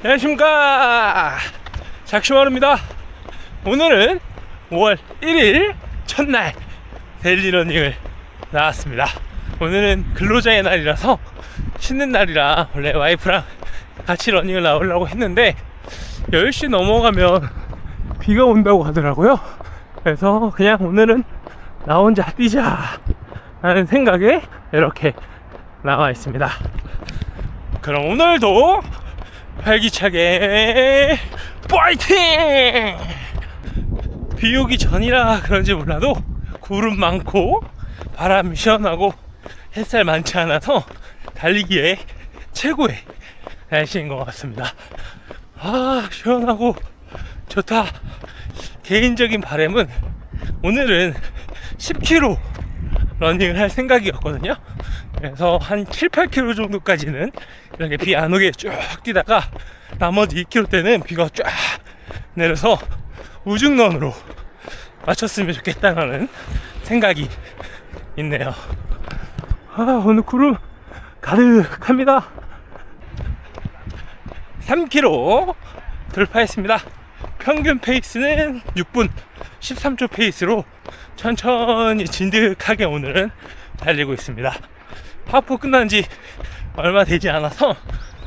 안녕하십니까. 작시마루입니다. 오늘은 5월 1일 첫날 데일리 러닝을 나왔습니다. 오늘은 근로자의 날이라서 쉬는 날이라 원래 와이프랑 같이 러닝을 나오려고 했는데 10시 넘어가면 비가 온다고 하더라고요. 그래서 그냥 오늘은 나 혼자 뛰자 라는 생각에 이렇게 나와 있습니다. 그럼 오늘도 활기차게 파이팅! 비 오기 전이라 그런지 몰라도 구름 많고 바람 시원하고 햇살 많지 않아서 달리기에 최고의 날씨인 것 같습니다. 아 시원하고 좋다. 개인적인 바람은 오늘은 10km 러닝을 할 생각이었거든요. 그래서 한 7, 8km 정도까지는 이렇게 비 안 오게 쭉 뛰다가 나머지 2km 때는 비가 쫙 내려서 우중런으로 맞췄으면 좋겠다는 생각이 있네요. 아, 오늘 구름 가득합니다. 3km 돌파했습니다. 평균 페이스는 6분 13초 페이스로 천천히 진득하게 오늘은 달리고 있습니다. 하프 끝난 지 얼마 되지 않아서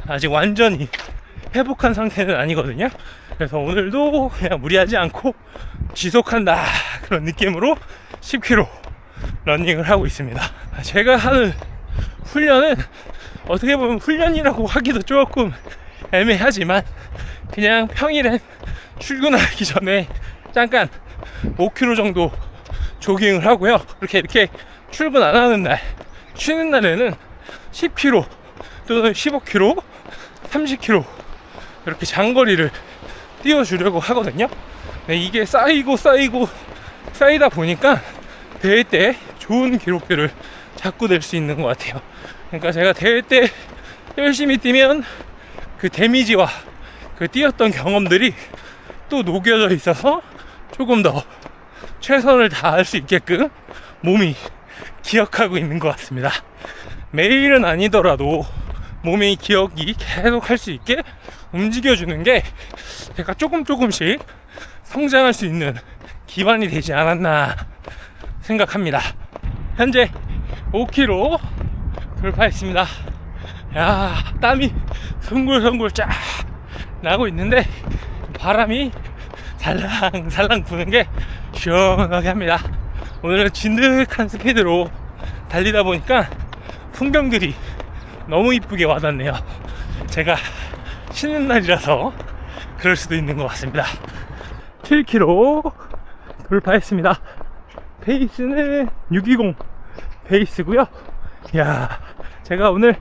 아직 완전히 회복한 상태는 아니거든요. 그래서 오늘도 그냥 무리하지 않고 지속한다 그런 느낌으로 10km 러닝을 하고 있습니다. 제가 하는 훈련은 어떻게 보면 훈련이라고 하기도 조금 애매하지만 그냥 평일엔 출근하기 전에 잠깐 5km 정도 조깅을 하고요. 그렇게 이렇게 출근 안 하는 날, 쉬는 날에는 10km 또는 15km, 30km 이렇게 장거리를 뛰어주려고 하거든요. 네, 이게 쌓이고 쌓이고 쌓이다 보니까 대회 때 좋은 기록들을 자꾸 낼 수 있는 것 같아요. 그러니까 제가 대회 때 열심히 뛰면 그 데미지와 그 뛰었던 경험들이 또 녹여져 있어서 조금 더 최선을 다할 수 있게끔 몸이 기억하고 있는 것 같습니다. 매일은 아니더라도 몸이 기억이 계속 할 수 있게 움직여주는 게 제가 조금 조금씩 성장할 수 있는 기반이 되지 않았나 생각합니다. 현재 5km 돌파했습니다. 야, 땀이 송골송골 쫙 나고 있는데 바람이 살랑살랑 부는 게 시원하게 합니다. 오늘은 진득한 스피드로 달리다 보니까 풍경들이 너무 이쁘게 와닿네요. 제가 쉬는 날이라서 그럴 수도 있는 것 같습니다. 7km 돌파했습니다. 페이스는 620 페이스고요. 야, 제가 오늘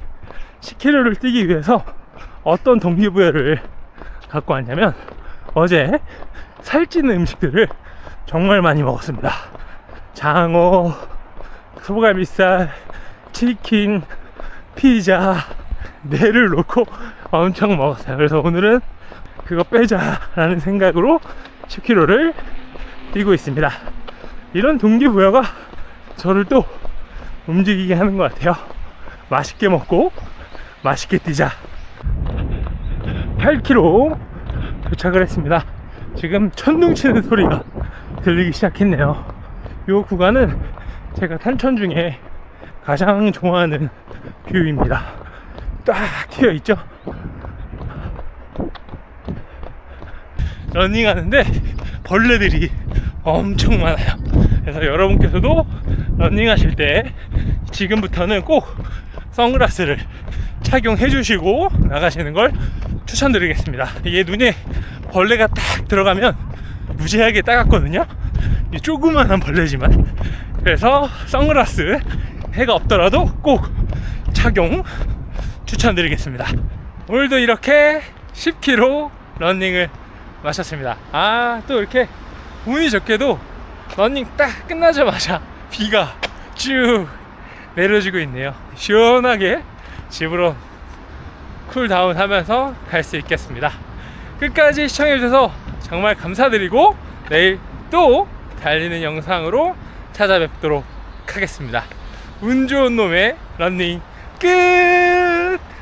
10km를 뛰기 위해서 어떤 동기부여를 갖고 왔냐면 어제 살찌는 음식들을 정말 많이 먹었습니다. 장어, 소갈비살, 치킨, 피자, 뇌를 놓고 엄청 먹었어요. 그래서 오늘은 그거 빼자라는 생각으로 10km를 뛰고 있습니다. 이런 동기부여가 저를 또 움직이게 하는 것 같아요. 맛있게 먹고 맛있게 뛰자. 8km 도착을 했습니다. 지금 천둥 치는 소리가 들리기 시작했네요. 이 구간은 제가 탄천 중에 가장 좋아하는 뷰입니다. 딱 튀어 있죠. 러닝하는데 벌레들이 엄청 많아요. 그래서 여러분께서도 러닝하실 때 지금부터는 꼭 선글라스를 착용해 주시고 나가시는 걸 추천드리겠습니다. 이게 눈에 벌레가 딱 들어가면 무지하게 따갑거든요. 이 조그만한 벌레지만 그래서 선글라스 해가 없더라도 꼭 착용 추천드리겠습니다. 오늘도 이렇게 10km 러닝을 마쳤습니다. 아, 또 이렇게 운이 좋게도 러닝 딱 끝나자마자 비가 쭉 내려지고 있네요. 시원하게 집으로 쿨다운 하면서 갈 수 있겠습니다. 끝까지 시청해주셔서 정말 감사드리고 내일 또 달리는 영상으로 찾아뵙도록 하겠습니다. 운 좋은 놈의 런닝 끝!